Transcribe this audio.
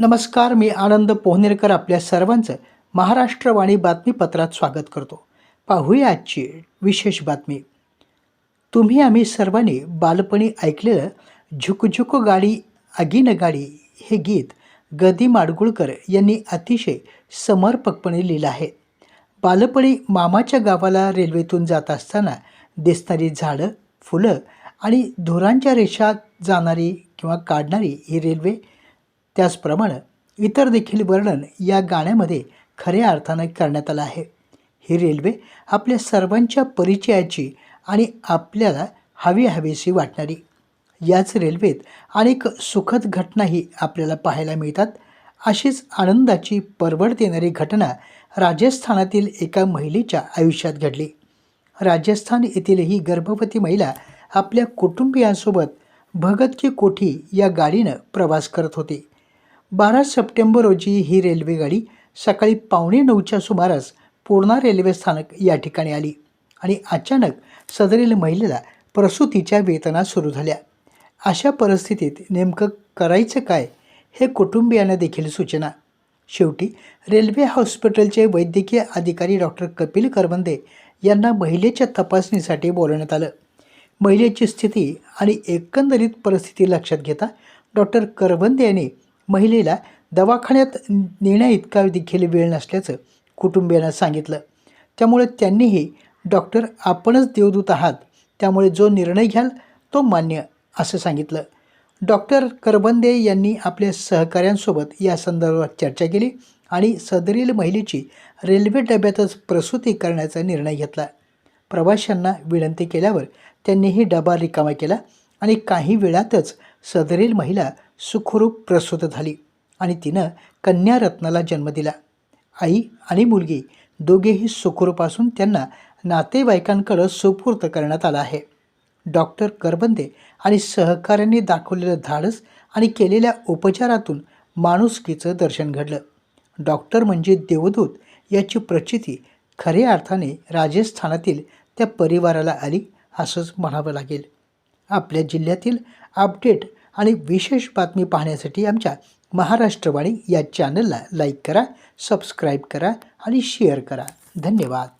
नमस्कार मी आनंद पोहनेरकर आपल्या सर्वांचं महाराष्ट्रवाणी बातमीपत्रात स्वागत करतो. पाहूया आजची विशेष बातमी. तुम्ही आम्ही सर्वांनी बालपणी ऐकलेलं झुकझुक गाडी आगीन गाडी हे गीत गदी माडगुळकर यांनी अतिशय समर्पकपणे लिहिलं आहे. बालपणी मामाच्या गावाला रेल्वेतून जात असताना दिसणारी झाडं फुलं आणि धुरांच्या रेषा जाणारी किंवा काढणारी ही रेल्वे त्याचप्रमाणे इतर देखील वर्णन या गाण्यामध्ये खऱ्या अर्थानं करण्यात आलं आहे. ही रेल्वे आपल्या सर्वांच्या परिचयाची आणि आपल्याला हवी हवीशी वाटणारी. याच रेल्वेत अनेक सुखद घटनाही आपल्याला पाहायला मिळतात. अशीच आनंदाची परवड देणारी घटना राजस्थानातील एका महिलेच्या आयुष्यात घडली. राजस्थान येथील ही गर्भवती महिला आपल्या कुटुंबियांसोबत भगत की कोठी या गाडीनं प्रवास करत होती. बारा सप्टेंबर रोजी ही रेल्वेगाडी सकाळी पावणे नऊच्या सुमारास पूर्णा रेल्वे स्थानक या ठिकाणी आली आणि अचानक सदरील महिलेला प्रसूतीच्या वेतना सुरू झाल्या. अशा परिस्थितीत नेमकं करायचं काय हे कुटुंबियांना देखील सूचना. शेवटी रेल्वे हॉस्पिटलचे वैद्यकीय अधिकारी डॉक्टर कपिल करवंदे यांना महिलेच्या तपासणीसाठी बोलवण्यात आलं. महिलेची स्थिती आणि एकंदरीत परिस्थिती लक्षात घेता डॉक्टर करवंदे यांनी महिलेला दवाखान्यात नेण्या इतका देखील वेळ नसल्याचं कुटुंबियांना सांगितलं. त्यामुळे त्यांनीही डॉक्टर आपणच देवदूत आहात त्यामुळे जो निर्णय घ्याल तो मान्य असं सांगितलं. डॉक्टर करबंदे यांनी आपल्या सहकाऱ्यांसोबत या संदर्भात चर्चा केली आणि सदरील महिलेची रेल्वे डब्यातच प्रसूती करण्याचा निर्णय घेतला. प्रवाशांना विनंती केल्यावर त्यांनीही डबा रिकामा केला आणि काही वेळातच सदरील महिला सुखरूप प्रसूत झाली आणि तिनं कन्यारत्नाला जन्म दिला. आई आणि मुलगी दोघेही सुखरूप असून त्यांना नातेवाईकांकडं सुपूर्त करण्यात आलं आहे. डॉक्टर करबंदे आणि सहकाऱ्यांनी दाखवलेलं धाडस आणि केलेल्या उपचारातून माणुसकीचं दर्शन घडलं. डॉक्टर म्हणजे देवदूत याची प्रचिती खऱ्या अर्थाने राजस्थानातील त्या परिवाराला आली असंच म्हणावं लागेल. आपल्या जिल्ह्यातील अपडेट आणि विशेष बातमी पाहण्यासाठी आमच्या महाराष्ट्रवाणी या चॅनलला लाईक करा सबस्क्राईब करा आणि शेअर करा. धन्यवाद.